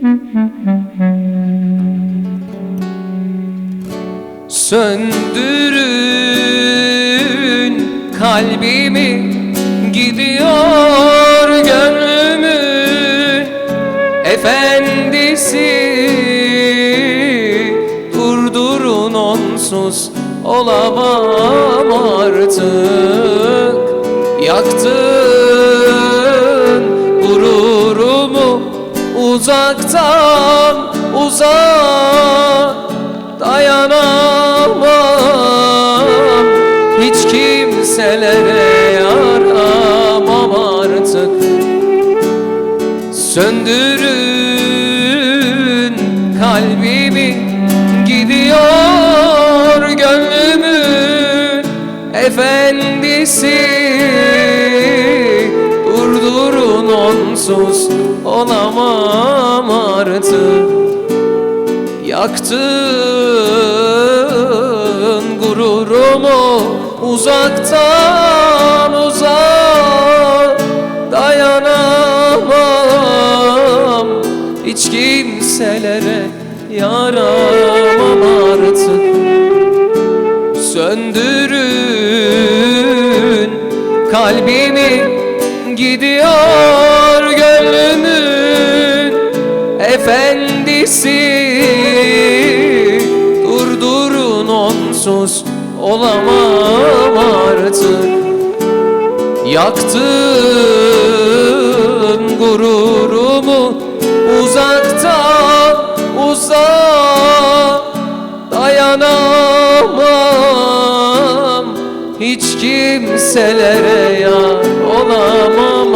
Söndürün kalbimi gidiyor gönlümün efendisi Durdurun onsuz olamam artık. Yaktın uzaktan uzağa dayanamam. Hiç kimselere yaramam artık. Söndürün kalbimi gidiyor gönlümün efendisi onsuz olamam artık. Yaktın gururumu uzaktan uzağa dayanamam. Hiç kimselere yaramam artık. Söndürün kalbimi gidiyor gönlümün efendisi. Durdurun onsuz olamam artık. Yaktın gururumu uzaktan uzağa dayanamam. Hiç kimselere নামা